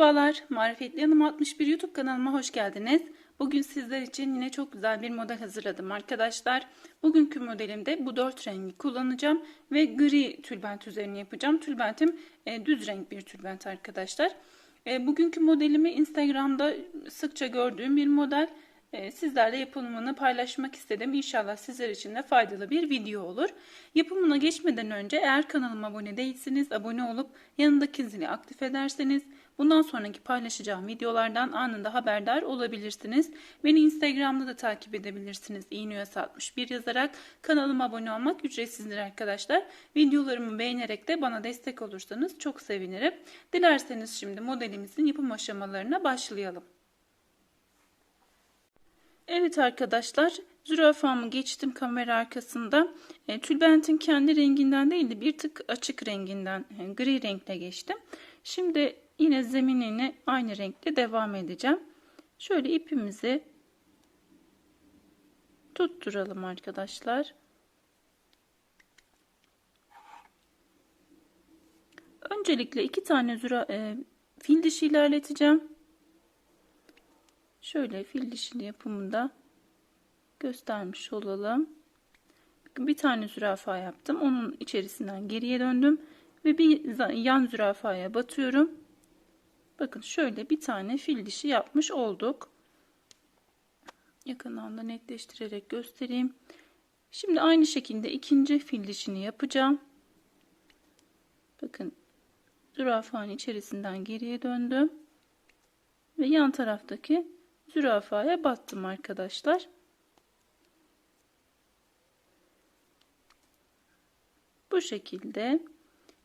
Merhabalar, Marifetli Hanım 61 YouTube kanalıma hoş geldiniz. Bugün sizler için yine çok güzel bir model hazırladım arkadaşlar. Bugünkü modelimde bu dört rengi kullanacağım ve gri tülbent üzerine yapacağım. Tülbentim e, düz renk bir tülbent arkadaşlar. E, bugünkü modelimi Instagram'da sıkça gördüğüm bir model. E, sizlerle yapımını paylaşmak istedim. İnşallah sizler için de faydalı bir video olur. Yapımına geçmeden önce eğer kanalıma abone değilseniz abone olup yanındaki zili aktif ederseniz bundan sonraki paylaşacağım videolardan anında haberdar olabilirsiniz. Beni Instagram'da da takip edebilirsiniz. iğneyos61 yazarak kanalıma abone olmak ücretsizdir arkadaşlar. Videolarımı beğenerek de bana destek olursanız çok sevinirim. Dilerseniz şimdi modelimizin yapım aşamalarına başlayalım. Evet arkadaşlar zürafamı geçtim kamera arkasında. E, tülbentin kendi renginden değil de bir tık açık renginden yani gri renkle geçtim. Şimdi yine zeminini aynı renkle devam edeceğim. Şöyle ipimizi tutturalım arkadaşlar. Öncelikle iki tane züra, e, fil dişi ilerleteceğim. Şöyle fil dişili yapımında göstermiş olalım. Bir tane zürafa yaptım. Onun içerisinden geriye döndüm. Ve bir yan zürafaya batıyorum. Bakın şöyle bir tane fil dişi yapmış olduk. Yakından da netleştirerek göstereyim. Şimdi aynı şekilde ikinci fil dişini yapacağım. Bakın zürafanın içerisinden geriye döndüm. Ve yan taraftaki zürafaya battım arkadaşlar. Bu şekilde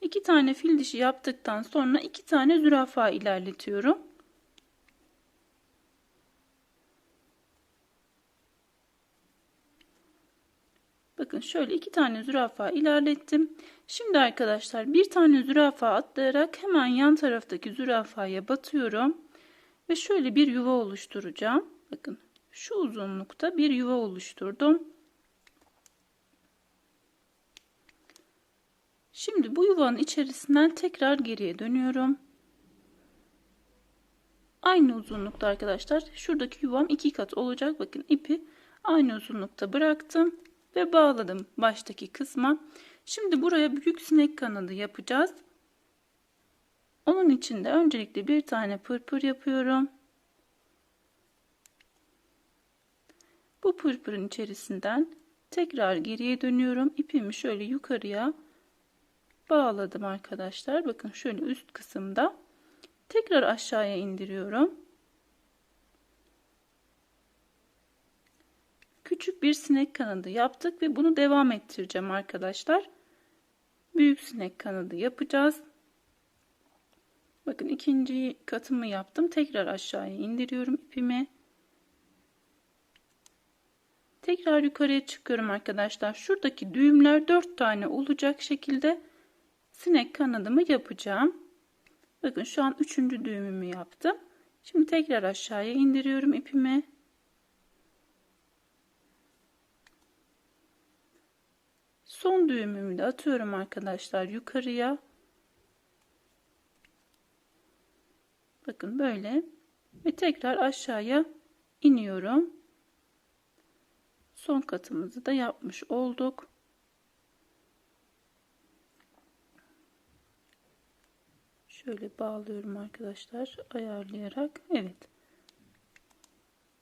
iki tane fil dişi yaptıktan sonra iki tane zürafa ilerletiyorum. Bakın şöyle iki tane zürafa ilerlettim. Şimdi arkadaşlar bir tane zürafa atlayarak hemen yan taraftaki zürafaya batıyorum. Ve şöyle bir yuva oluşturacağım. Bakın şu uzunlukta bir yuva oluşturdum. Şimdi bu yuvanın içerisinden tekrar geriye dönüyorum. Aynı uzunlukta arkadaşlar. Şuradaki yuvam iki kat olacak. Bakın ipi aynı uzunlukta bıraktım ve bağladım baştaki kısma. Şimdi buraya büyük sinek kanadı yapacağız. Onun için de öncelikle bir tane pırpır yapıyorum. Bu pırpırın içerisinden tekrar geriye dönüyorum. İpimi şöyle yukarıya bağladım arkadaşlar. Bakın şöyle üst kısımda. Tekrar aşağıya indiriyorum. Küçük bir sinek kanadı yaptık ve bunu devam ettireceğim arkadaşlar. Büyük sinek kanadı yapacağız. Bakın ikinci katımı yaptım. Tekrar aşağıya indiriyorum ipimi. Tekrar yukarıya çıkıyorum arkadaşlar. Şuradaki düğümler 4 tane olacak şekilde sinek kanadımı yapacağım. Bakın şu an 3. düğümümü yaptım. Şimdi tekrar aşağıya indiriyorum ipimi. Son düğümümü de atıyorum arkadaşlar yukarıya. Bakın böyle ve tekrar aşağıya iniyorum. Son katımızı da yapmış olduk. Şöyle bağlıyorum arkadaşlar ayarlayarak. Evet.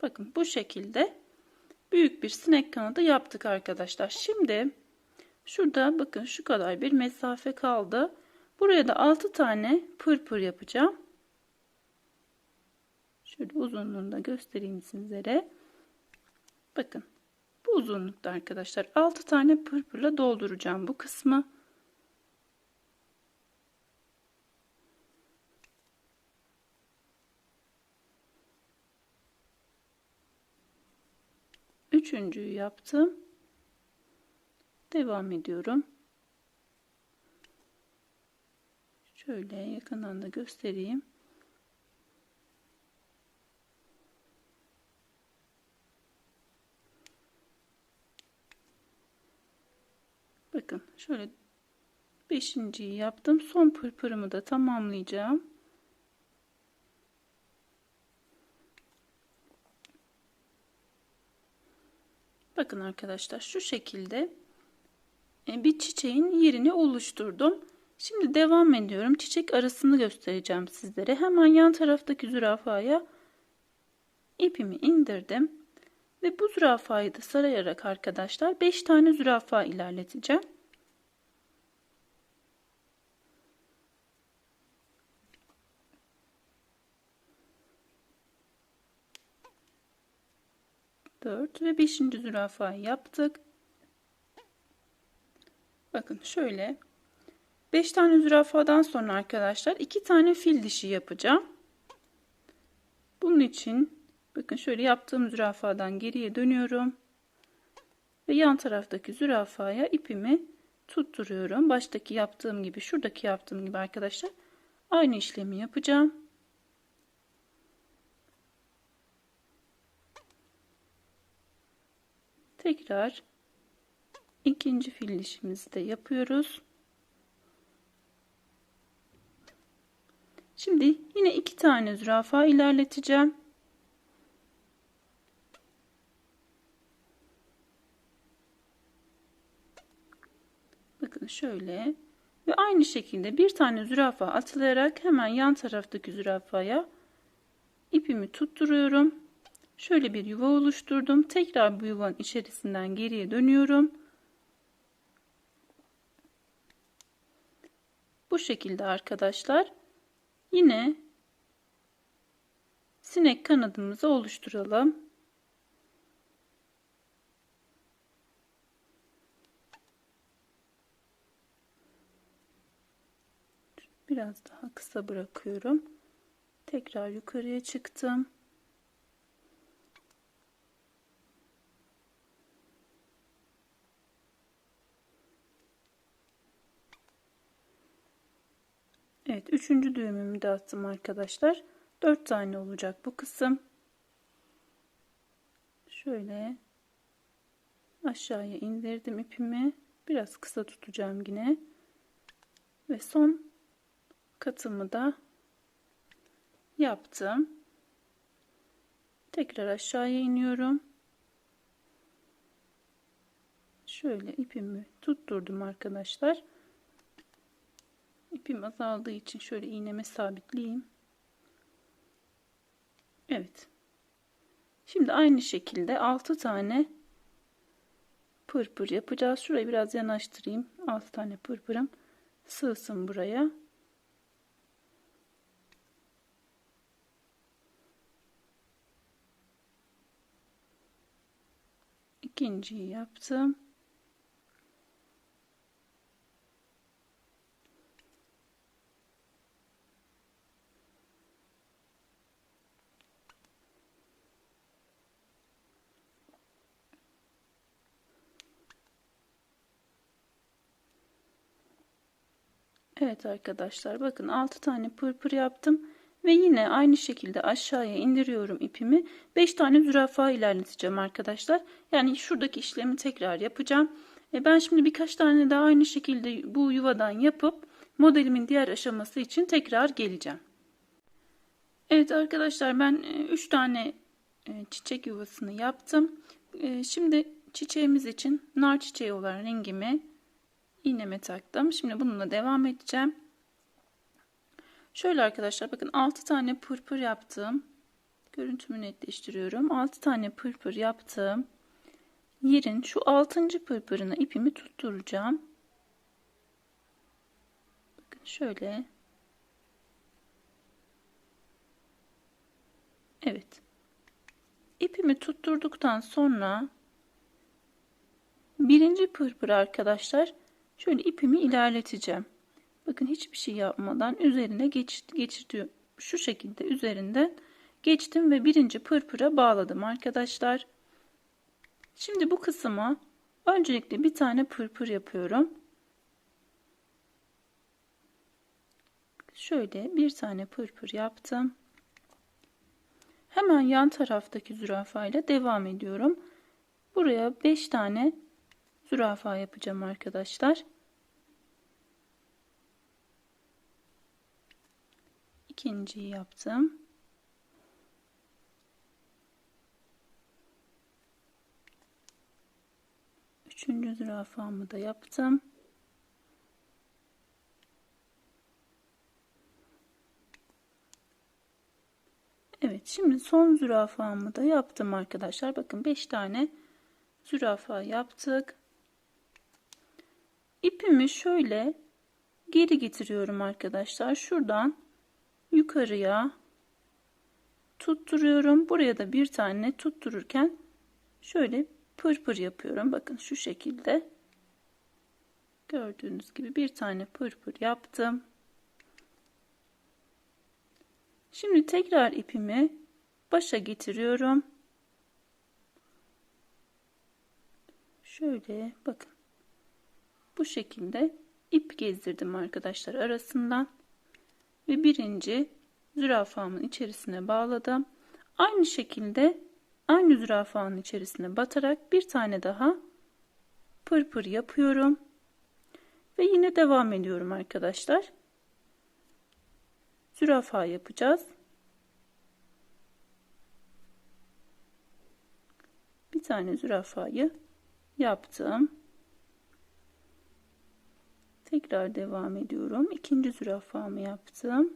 Bakın bu şekilde büyük bir sinek kanadı yaptık arkadaşlar. Şimdi şurada bakın şu kadar bir mesafe kaldı. Buraya da 6 tane pırpır yapacağım. Şöyle uzunluğunu da göstereyim sizlere. Bakın bu uzunlukta arkadaşlar 6 tane pırpırla dolduracağım bu kısmı. Üçüncüyü yaptım. Devam ediyorum. Şöyle yakından da göstereyim. Bakın şöyle beşinciyi yaptım. Son pırpırımı da tamamlayacağım. Bakın arkadaşlar şu şekilde e, bir çiçeğin yerini oluşturdum. Şimdi devam ediyorum. Çiçek arasını göstereceğim sizlere. Hemen yan taraftaki zürafaya ipimi indirdim. Ve bu zürafayı da sarayarak arkadaşlar 5 tane zürafa ilerleteceğim. Dört ve beşinci zürafayı yaptık. Bakın şöyle 5 tane zürafadan sonra arkadaşlar 2 tane fil dişi yapacağım. Bunun için bakın şöyle yaptığım zürafadan geriye dönüyorum. Ve yan taraftaki zürafaya ipimi tutturuyorum. Baştaki yaptığım gibi şuradaki yaptığım gibi arkadaşlar aynı işlemi yapacağım. Tekrar ikinci fil dişimizi de yapıyoruz. Şimdi yine iki tane zürafa ilerleteceğim. Bakın şöyle ve aynı şekilde bir tane zürafa atılarak hemen yan taraftaki zürafaya ipimi tutturuyorum. Şöyle bir yuva oluşturdum. Tekrar bu yuvanın içerisinden geriye dönüyorum. Bu şekilde arkadaşlar Yine sinek kanadımızı oluşturalım. Biraz daha kısa bırakıyorum. Tekrar yukarıya çıktım. Evet üçüncü düğümümü de attım arkadaşlar. Dört tane olacak bu kısım. Şöyle aşağıya indirdim ipimi. Biraz kısa tutacağım yine. Ve son katımı da yaptım. Tekrar aşağıya iniyorum. Şöyle ipimi tutturdum arkadaşlar. İpim azaldığı için şöyle iğneme sabitleyeyim. Evet. Şimdi aynı şekilde 6 tane pırpır yapacağız. Şurayı biraz yanaştırayım. 6 tane pırpırım sığsın buraya. İkinciyi yaptım. Evet arkadaşlar bakın 6 tane pırpır yaptım. Ve yine aynı şekilde aşağıya indiriyorum ipimi. 5 tane zürafa ilerleteceğim arkadaşlar. Yani şuradaki işlemi tekrar yapacağım. E ben şimdi birkaç tane daha aynı şekilde bu yuvadan yapıp modelimin diğer aşaması için tekrar geleceğim. Evet arkadaşlar ben 3 e, tane e, çiçek yuvasını yaptım. E, şimdi çiçeğimiz için nar çiçeği olan rengimi iğneme taktım. Şimdi bununla devam edeceğim. Şöyle arkadaşlar bakın 6 tane pırpır yaptım. Görüntümü netleştiriyorum. 6 tane pırpır yaptım. Yerin şu 6. pırpırına ipimi tutturacağım. Bakın şöyle. Evet. İpimi tutturduktan sonra birinci pırpır arkadaşlar Şöyle ipimi ilerleteceğim. Bakın hiçbir şey yapmadan üzerine geç, geçirtiyor. Şu şekilde üzerinden geçtim ve birinci pırpıra bağladım arkadaşlar. Şimdi bu kısma öncelikle bir tane pırpır yapıyorum. Şöyle bir tane pırpır yaptım. Hemen yan taraftaki zürafa ile devam ediyorum. Buraya 5 tane zürafa yapacağım arkadaşlar. ikinciyi yaptım. Üçüncü zürafamı da yaptım. Evet şimdi son zürafamı da yaptım arkadaşlar. Bakın 5 tane zürafa yaptık. İpimi şöyle geri getiriyorum arkadaşlar. Şuradan yukarıya tutturuyorum. Buraya da bir tane tuttururken şöyle pırpır yapıyorum. Bakın şu şekilde. Gördüğünüz gibi bir tane pırpır yaptım. Şimdi tekrar ipimi başa getiriyorum. Şöyle bakın. Bu şekilde ip gezdirdim arkadaşlar arasından. Ve birinci zürafamın içerisine bağladım. Aynı şekilde aynı zürafanın içerisine batarak bir tane daha pırpır yapıyorum. Ve yine devam ediyorum arkadaşlar. Zürafa yapacağız. Bir tane zürafayı yaptım. Tekrar devam ediyorum. İkinci zürafamı yaptım.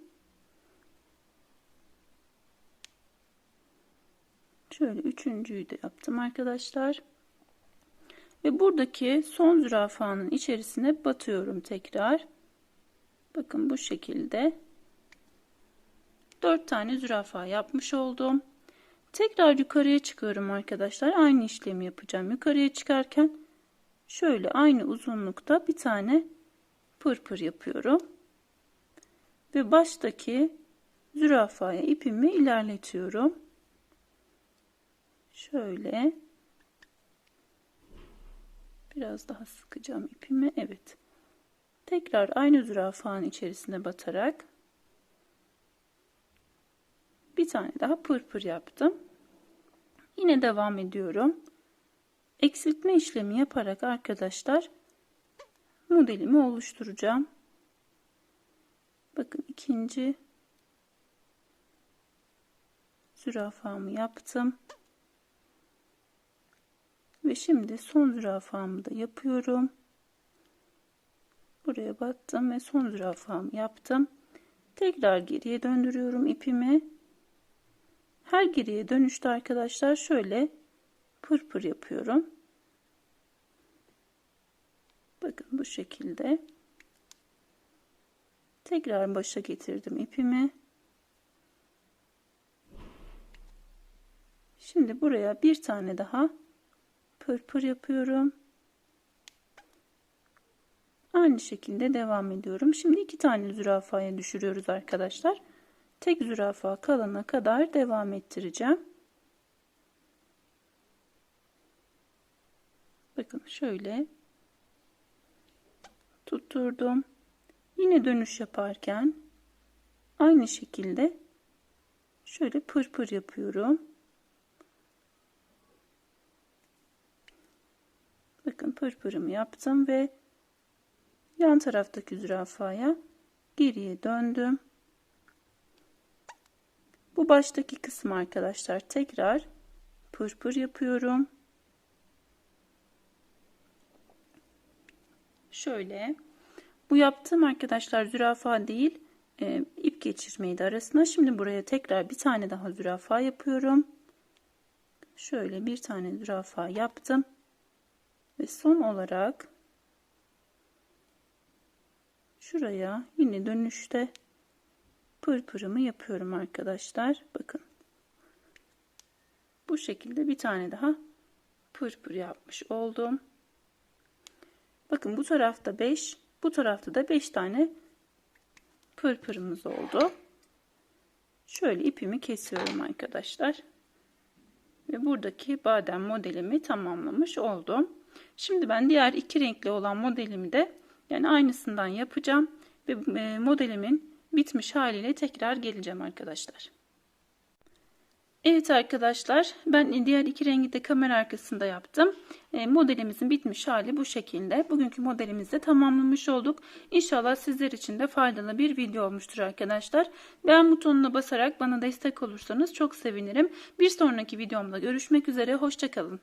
Şöyle üçüncüyü de yaptım arkadaşlar. Ve buradaki son zürafanın içerisine batıyorum tekrar. Bakın bu şekilde. 4 tane zürafa yapmış oldum. Tekrar yukarıya çıkıyorum arkadaşlar. Aynı işlemi yapacağım. Yukarıya çıkarken şöyle aynı uzunlukta bir tane pırpır yapıyorum. Ve baştaki zürafaya ipimi ilerletiyorum. Şöyle biraz daha sıkacağım ipimi. Evet. Tekrar aynı zürafanın içerisine batarak bir tane daha pırpır yaptım. Yine devam ediyorum. Eksiltme işlemi yaparak arkadaşlar modelimi oluşturacağım. Bakın ikinci zürafamı yaptım. Ve şimdi son zürafamı da yapıyorum. Buraya battım ve son zürafamı yaptım. Tekrar geriye döndürüyorum ipimi. Her geriye dönüşte arkadaşlar şöyle pırpır yapıyorum. Bakın bu şekilde. Tekrar başa getirdim ipimi. Şimdi buraya bir tane daha pırpır yapıyorum. Aynı şekilde devam ediyorum. Şimdi iki tane zürafaya düşürüyoruz arkadaşlar. Tek zürafa kalana kadar devam ettireceğim. Bakın şöyle tutturdum. Yine dönüş yaparken aynı şekilde şöyle pırpır yapıyorum. Bakın pırpırımı yaptım ve yan taraftaki zürafaya geriye döndüm. Bu baştaki kısmı arkadaşlar tekrar pırpır yapıyorum. Şöyle bu yaptığım arkadaşlar zürafa değil e, ip geçirmeydi arasına. Şimdi buraya tekrar bir tane daha zürafa yapıyorum. Şöyle bir tane zürafa yaptım. Ve son olarak şuraya yine dönüşte pırpırımı yapıyorum arkadaşlar. Bakın. Bu şekilde bir tane daha pırpır yapmış oldum. Bakın bu tarafta 5, bu tarafta da 5 tane pırpırımız oldu. Şöyle ipimi kesiyorum arkadaşlar. Ve buradaki badem modelimi tamamlamış oldum. Şimdi ben diğer iki renkli olan modelimi de yani aynısından yapacağım. Ve e, modelimin bitmiş haliyle tekrar geleceğim arkadaşlar. Evet arkadaşlar ben diğer iki rengi de kamera arkasında yaptım. E, modelimizin bitmiş hali bu şekilde. Bugünkü modelimizi de tamamlamış olduk. İnşallah sizler için de faydalı bir video olmuştur arkadaşlar. Beğen butonuna basarak bana destek olursanız çok sevinirim. Bir sonraki videomda görüşmek üzere. Hoşçakalın.